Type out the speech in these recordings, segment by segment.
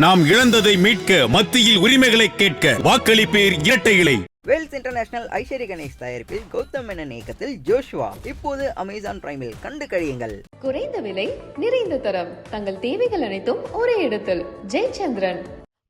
நாம் இழந்ததை மீட்க மத்தியில் உரிமைகளை கேட்க வாக்களிப்பேர் இரட்டை இலை வேல்ஸ் இன்டர்நேஷனல் ஐஸ்வர்ய கணேஷ் தயாரிப்பில் கௌதம் மேனன் இயக்கத்தில் ஜோஷுவா. இப்போது அமேசான் பிரைமில் கண்டு கழியுங்கள். குறைந்த விலை நிறைந்த தரம். தங்கள் தேவைகள் அனைத்தும் ஒரே இடத்தில். ஜெயச்சந்திரன்.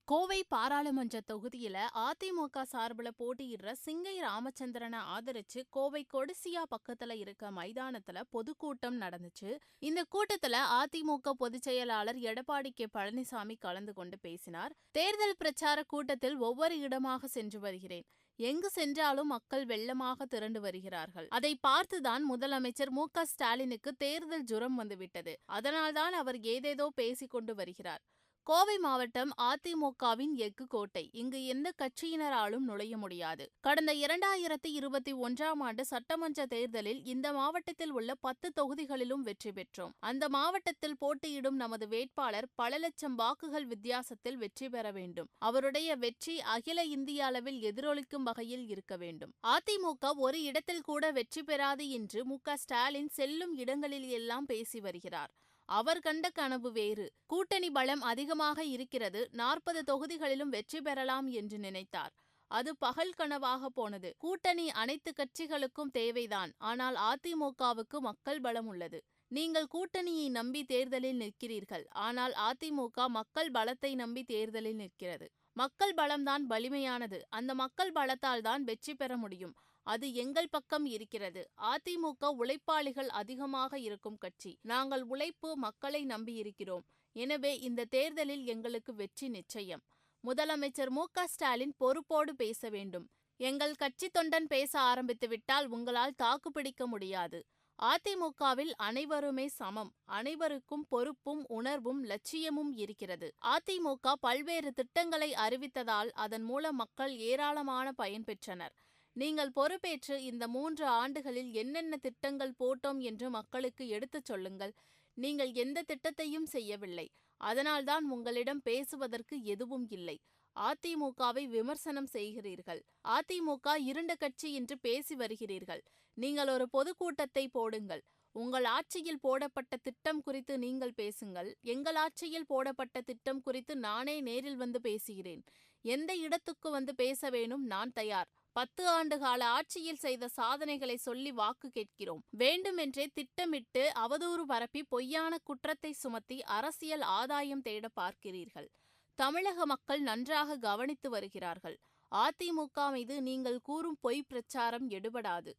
கோவை பாராளுமன்ற தொகுதியில அதிமுக சார்பில் போட்டியிடுற சிங்கை ராமச்சந்திரனை ஆதரிச்சு கோவை கொடிசியா பக்கத்துல இருக்க மைதானத்துல பொதுக்கூட்டம் நடந்துச்சு. இந்த கூட்டத்துல அதிமுக பொதுச் செயலாளர் எடப்பாடி கே. பழனிசாமி கலந்து கொண்டு பேசினார். தேர்தல் பிரச்சார கூட்டத்தில் ஒவ்வொரு இடமாக சென்று வருகிறேன். எங்கு சென்றாலும் மக்கள் வெள்ளமாக திரண்டு வருகிறார்கள். அதை பார்த்துதான் முதலமைச்சர் மு க ஸ்டாலினுக்கு தேர்தல் ஜுரம் வந்துவிட்டது. அதனால்தான் அவர் ஏதேதோ பேசிக் கொண்டு வருகிறார். கோவை மாவட்டம் அதிமுகவின் எஃகு கோட்டை. இங்கு எந்த கட்சியினராலும் நுழைய முடியாது. கடந்த இரண்டாயிரத்தி இருபத்தி ஒன்றாம் ஆண்டு சட்டமன்ற தேர்தலில் இந்த மாவட்டத்தில் உள்ள பத்து தொகுதிகளிலும் வெற்றி பெற்றோம். அந்த மாவட்டத்தில் போட்டியிடும் நமது வேட்பாளர் பல லட்சம் வாக்குகள் வித்தியாசத்தில் வெற்றி பெற வேண்டும். அவருடைய வெற்றி அகில இந்திய அளவில் எதிரொலிக்கும் வகையில் இருக்க வேண்டும். அதிமுக ஒரு இடத்தில் கூட வெற்றி பெறாது என்று மு க ஸ்டாலின் செல்லும் இடங்களில் எல்லாம் பேசி வருகிறார். அவர் கண்ட கனவு வேறு. கூட்டணி பலம் அதிகமாக இருக்கிறது. நாற்பது தொகுதிகளிலும் வெற்றி பெறலாம் என்று நினைத்தார். அது பகல் கனவாக போனது. கூட்டணி அனைத்து கட்சிகளுக்கும் தேவைதான். ஆனால் அதிமுகவுக்கு மக்கள் பலம் உள்ளது. நீங்கள் கூட்டணியை நம்பி தேர்தலில் நிற்கிறீர்கள். ஆனால் அதிமுக மக்கள் பலத்தை நம்பி தேர்தலில் நிற்கிறது. மக்கள் பலம்தான் வலிமையானது. அந்த மக்கள் பலத்தால் தான் வெற்றி பெற முடியும். அது எங்கள் பக்கம் இருக்கிறது. அதிமுக உழைப்பாளிகள் அதிகமாக இருக்கும் கட்சி. நாங்கள் உழைப்பு மக்களை நம்பியிருக்கிறோம். எனவே இந்த தேர்தலில் எங்களுக்கு வெற்றி நிச்சயம். முதலமைச்சர் மு. க. ஸ்டாலின் பொறுப்போடு பேச வேண்டும். எங்கள் கட்சி தொண்டன் பேச ஆரம்பித்துவிட்டால் உங்களால் தாக்குப்பிடிக்க முடியாது. அதிமுகவில் அனைவருமே சமம். அனைவருக்கும் பொறுப்பும் உணர்வும் லட்சியமும் இருக்கிறது. அதிமுக பல்வேறு திட்டங்களை அறிவித்ததால் அதன் மூலம் மக்கள் ஏராளமான பயன் பெற்றனர். நீங்கள் பொறுப்பேற்று இந்த மூன்று ஆண்டுகளில் என்னென்ன திட்டங்கள் போட்டோம் என்று மக்களுக்கு எடுத்துச் சொல்லுங்கள். நீங்கள் எந்த திட்டத்தையும் செய்யவில்லை. அதனால்தான் உங்களிடம் பேசுவதற்கு எதுவும் இல்லை. அதிமுகவை விமர்சனம் செய்கிறீர்கள். அதிமுக இருண்ட கட்சி என்று பேசி வருகிறீர்கள். நீங்கள் ஒரு பொதுக்கூட்டத்தை போடுங்கள். உங்கள் ஆட்சியில் போடப்பட்ட திட்டம் குறித்து நீங்கள் பேசுங்கள். எங்கள் ஆட்சியில் போடப்பட்ட திட்டம் குறித்து நானே நேரில் வந்து பேசுகிறேன். எந்த இடத்துக்கு வந்து பேச வேணும் நான் தயார். பத்து ஆண்டு கால ஆட்சியில் செய்த சாதனைகளை சொல்லி வாக்கு கேட்கிறோம். வேண்டுமென்றே திட்டமிட்டு அவதூறு பரப்பி பொய்யான குற்றத்தை சுமத்தி அரசியல் ஆதாயம் தேட பார்க்கிறீர்கள். தமிழக மக்கள் நன்றாக கவனித்து வருகிறார்கள். அதிமுக மீது நீங்கள் கூறும் பொய் பிரச்சாரம் எடுபடாது.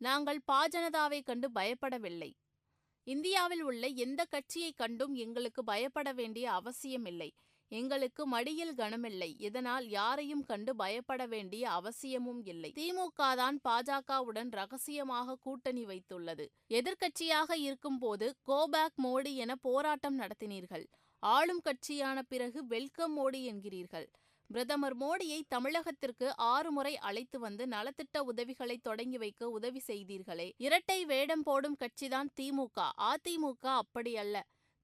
நாங்கள் பாஜனதாவை கண்டு பயப்படவில்லை. இந்தியாவில் உள்ள எந்த கட்சியை கண்டும் எங்களுக்கு பயப்பட வேண்டிய அவசியமில்லை. எங்களுக்கு மடியில் கனமில்லை. இதனால் யாரையும் கண்டு பயப்பட வேண்டிய அவசியமும் இல்லை. திமுக தான் பாஜகவுடன் ரகசியமாக கூட்டணி வைத்துள்ளது. எதிர்க்கட்சியாக இருக்கும்போது கோபேக் மோடி என போராட்டம் நடத்தினீர்கள். ஆளும் கட்சியான பிறகு வெல்கம் மோடி என்கிறீர்கள். பிரதமர் மோடியை தமிழகத்திற்கு ஆறு முறை அழைத்து வந்து நலத்திட்ட உதவிகளை தொடங்கி வைக்க உதவி செய்தீர்களே. இரட்டை வேடம் போடும் கட்சிதான் திமுக அதிமுக அப்படியல்ல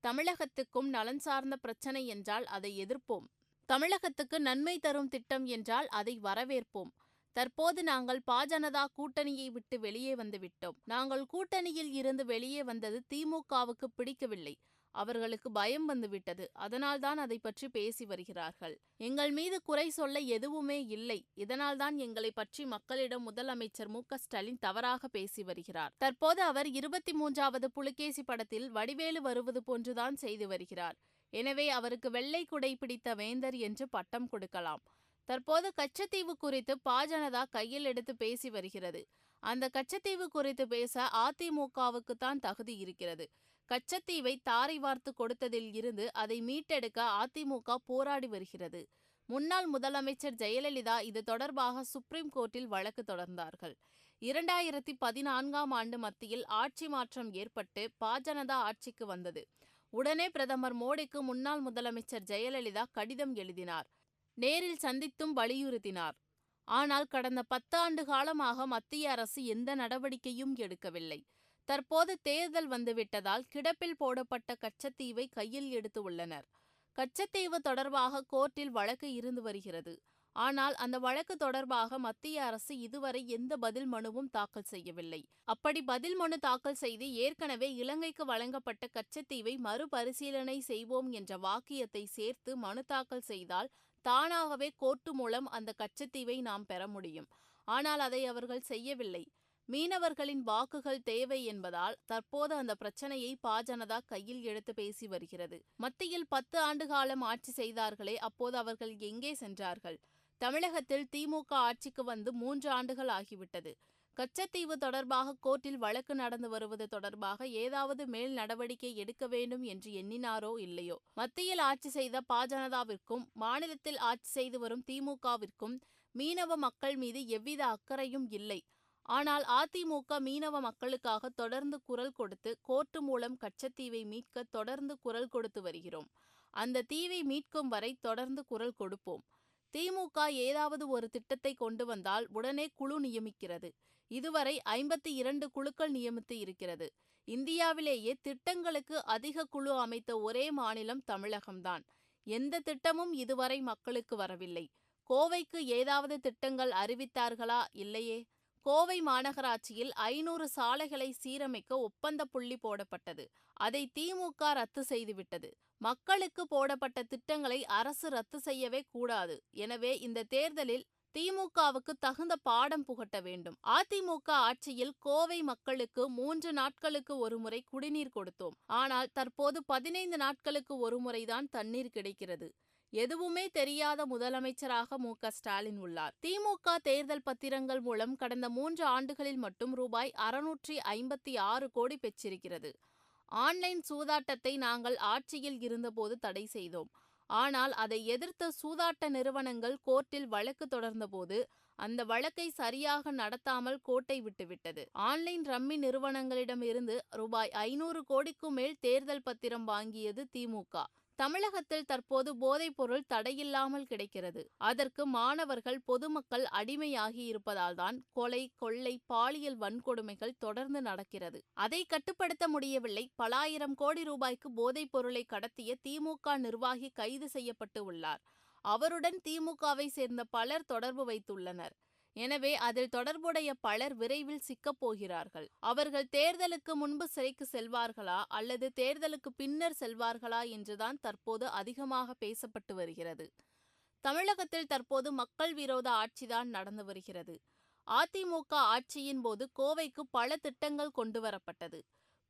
தமிழகத்துக்கும் நலன் சார்ந்த பிரச்சனை என்றால் அதை எதிர்ப்போம். தமிழகத்துக்கு நன்மை தரும் திட்டம் என்றால் அதை வரவேற்போம். தற்போது நாங்கள் பாஜனதா கூட்டணியை விட்டு வெளியே வந்து விட்டோம். நாங்கள் கூட்டணியில் இருந்து வெளியே வந்தது திமுகவுக்கு பிடிக்கவில்லை. அவர்களுக்கு பயம் வந்துவிட்டது அதனால்தான் அதை பற்றி பேசி வருகிறார்கள். எங்கள் மீது குறை சொல்ல எதுவுமே இல்லை. இதனால்தான் எங்களை பற்றி மக்களிடம் முதலமைச்சர் மு ஸ்டாலின் தவறாக பேசி வருகிறார். தற்போது அவர் இருபத்தி மூன்றாவது புலிகேசி படத்தில் வடிவேலு வருவது போன்றுதான் செய்து வருகிறார். எனவே அவருக்கு வெள்ளை குடை பிடித்த வேந்தர் என்று பட்டம் கொடுக்கலாம். தற்போது கச்சத்தீவு குறித்து பாஜனதா கையில் எடுத்து பேசி வருகிறது. அந்த கச்சத்தீவு குறித்து பேச அதிமுகவுக்கு தான் தகுதி இருக்கிறது. கச்சத்தீவை தாரை வார்த்து கொடுத்ததில் இருந்து அதை மீட்டெடுக்க அதிமுக போராடி வருகிறது. முன்னாள் முதலமைச்சர் ஜெயலலிதா இது தொடர்பாக சுப்ரீம் கோர்ட்டில் வழக்கு தொடர்ந்தார்கள். இரண்டாயிரத்தி பதினான்காம் ஆண்டு மத்தியில் ஆட்சி மாற்றம் ஏற்பட்டு பாஜனதா ஆட்சிக்கு வந்தது. உடனே பிரதமர் மோடிக்கு முன்னாள் முதலமைச்சர் ஜெயலலிதா கடிதம் எழுதினார். நேரில் சந்தித்தும் வலியுறுத்தினார். ஆனால் கடந்த பத்தாண்டு காலமாக மத்திய அரசு எந்த நடவடிக்கையும் எடுக்கவில்லை. தற்போது தேர்தல் வந்துவிட்டதால் கிடப்பில் போடப்பட்ட கச்சத்தீவை கையில் எடுத்து உள்ளனர். கச்சத்தீவு தொடர்பாக கோர்ட்டில் வழக்கு இருந்து வருகிறது. ஆனால் அந்த வழக்கு தொடர்பாக மத்திய அரசு இதுவரை எந்த பதில் மனுவும் தாக்கல் செய்யவில்லை. அப்படி பதில் மனு தாக்கல் செய்து ஏற்கனவே இலங்கைக்கு வழங்கப்பட்ட கச்சத்தீவை மறுபரிசீலனை செய்வோம் என்ற வாக்கியத்தை சேர்த்து மனு தாக்கல் செய்தால் தானாகவே கோர்ட்டு மூலம் அந்த கச்சத்தீவை நாம் பெற முடியும். ஆனால் அதை அவர்கள் செய்யவில்லை. மீனவர்களின் வாக்குகள் தேவை என்பதால் தற்போது அந்த பிரச்சனையை பாஜனதா கையில் எடுத்து பேசி வருகிறது. மத்தியில் பத்து ஆண்டு காலம் ஆட்சி செய்தார்களே அப்போது அவர்கள் எங்கே சென்றார்கள்? தமிழகத்தில் திமுக ஆட்சிக்கு வந்து மூன்று ஆண்டுகள் ஆகிவிட்டது. கச்சத்தீவு தொடர்பாக கோர்ட்டில் வழக்கு நடந்து வருவது தொடர்பாக ஏதாவது மேல் நடவடிக்கை எடுக்க வேண்டும் என்று எண்ணினாரோ இல்லையோ? மத்தியில் ஆட்சி செய்த பாஜனதாவிற்கும் மாநிலத்தில் ஆட்சி செய்து வரும் திமுகவிற்கும் மீனவ மக்கள் மீது எவ்வித அக்கறையும் இல்லை. ஆனால் அதிமுக மீனவ மக்களுக்காக தொடர்ந்து குரல் கொடுத்து கோர்ட்டு மூலம் கச்சத்தீவை மீட்க தொடர்ந்து குரல் கொடுத்து வருகிறோம். அந்த தீவை மீட்கும் வரை தொடர்ந்து குரல் கொடுப்போம். திமுக ஏதாவது ஒரு திட்டத்தை கொண்டு வந்தால் உடனே குழு நியமிக்கிறது. இதுவரை ஐம்பத்தி இரண்டு குழுக்கள் நியமித்து இருக்கிறது. இந்தியாவிலேயே திட்டங்களுக்கு அதிக குழு அமைத்த ஒரே மாநிலம் தமிழகம்தான். எந்த திட்டமும் இதுவரை மக்களுக்கு வரவில்லை. கோவைக்கு ஏதாவது திட்டங்கள் அறிவித்தார்களா? இல்லையே. கோவை மாநகராட்சியில் ஐநூறு சாலைகளை சீரமைக்க ஒப்பந்த புள்ளி போடப்பட்டது. அதை திமுக ரத்து செய்துவிட்டது. மக்களுக்கு போடப்பட்ட திட்டங்களை அரசு ரத்து செய்யவே கூடாது. எனவே இந்த தேர்தலில் திமுகவுக்கு தகுந்த பாடம் புகட்ட வேண்டும். அதிமுக ஆட்சியில் கோவை மக்களுக்கு மூன்று நாட்களுக்கு ஒருமுறை குடிநீர் கொடுத்தோம். ஆனால் தற்போது பதினைந்து நாட்களுக்கு ஒருமுறைதான் தண்ணீர் கிடைக்கிறது. எதுவுமே தெரியாத முதலமைச்சராக மு. க. ஸ்டாலின் உள்ளார். திமுக தேர்தல் பத்திரங்கள் மூலம் கடந்த மூன்று ஆண்டுகளில் மட்டும் ரூபாய் அறுநூற்றி ஐம்பத்தி ஆறு கோடி பெற்றிருக்கிறது. ஆன்லைன் சூதாட்டத்தை நாங்கள் ஆட்சியில் இருந்தபோது தடை செய்தோம். ஆனால் அதை எதிர்த்த சூதாட்ட நிறுவனங்கள் கோர்ட்டில் வழக்கு தொடர்ந்தபோது அந்த வழக்கை சரியாக நடத்தாமல் கோட்டை விட்டுவிட்டது. ஆன்லைன் ரம்மி நிறுவனங்களிடமிருந்து ரூபாய் ஐநூறு கோடிக்கும் மேல் தேர்தல் பத்திரம் வாங்கியது திமுக தமிழகத்தில் தற்போது போதைப்பொருள் தடையில்லாமல் கிடைக்கிறது. அதற்கு மாணவர்கள் பொதுமக்கள் அடிமையாகி இருப்பதால்தான் கொலை கொள்ளை பாலியல் வன்கொடுமைகள் தொடர்ந்து நடக்கிறது. அதை கட்டுப்படுத்த முடியவில்லை. பல ஆயிரம் கோடி ரூபாய்க்கு போதைப் பொருளை கடத்திய திமுக நிர்வாகி கைது செய்யப்பட்டு உள்ளார். அவருடன் திமுகவை சேர்ந்த பலர் தொடர்பு வைத்துள்ளனர். எனவே அதில் தொடர்புடைய பலர் விரைவில் சிக்கப் போகிறார்கள். அவர்கள் தேர்தலுக்கு முன்பு சிறைக்கு செல்வார்களா? அல்லது தேர்தலுக்கு பின்னர் செல்வார்களா? என்றுதான் தற்போது அதிகமாக பேசப்பட்டு வருகிறது. தமிழகத்தில் தற்போது மக்கள் விரோத ஆட்சிதான் நடந்து வருகிறது. அதிமுக ஆட்சியின் போது கோவைக்கு பல திட்டங்கள் கொண்டு வரப்பட்டது.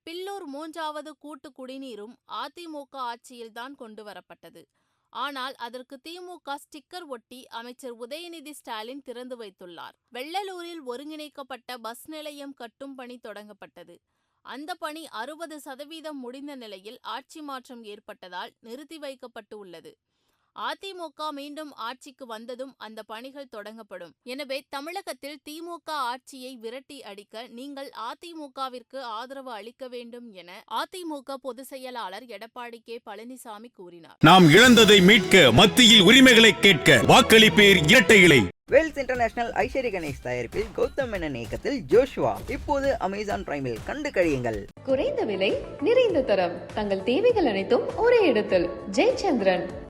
பில்லூர் மூன்றாவது கூட்டு குடிநீரும் அதிமுக ஆட்சியில்தான் கொண்டு வரப்பட்டது. ஆனால் அதற்கு திமுக ஸ்டிக்கர் ஒட்டி அமைச்சர் உதயநிதி ஸ்டாலின் திறந்து வைத்துள்ளார். வெள்ளலூரில் ஒருங்கிணைக்கப்பட்ட பஸ் நிலையம் கட்டும் பணி தொடங்கப்பட்டது. அந்த பணி அறுபது சதவீதம் முடிந்த நிலையில் ஆட்சி மாற்றம் ஏற்பட்டதால் நிறுத்தி வைக்கப்பட்டு உள்ளது. அதிமுக மீண்டும் ஆட்சிக்கு வந்ததும் அந்த பணிகள் தொடங்கப்படும். எனவே தமிழகத்தில் திமுக ஆட்சியை விரட்டி அடிக்க நீங்கள் அதிமுகவிற்கு ஆதரவு அளிக்க வேண்டும் என அதிமுக பொதுச் செயலாளர் எடப்பாடி கே பழனிசாமி கூறினார். நாம் இழந்ததை மீட்க மத்தியில் உரிமைகளை கேட்க வாக்களிப்பேர் இரட்டை இலை. வேல்ஸ் இன்டர்நேஷனல் ஐஸ்வரி கணேஷ் தயாரிப்பில் கௌதம் மேனன் இயக்கத்தில் ஜோஷுவா. இப்போது அமேசான் பிரைமில் கண்டு கழியுங்கள். குறைந்த விலை நிறைந்த தரம். தங்கள் தேவைகள் அனைத்தும் ஒரே இடத்தில். ஜெயச்சந்திரன்.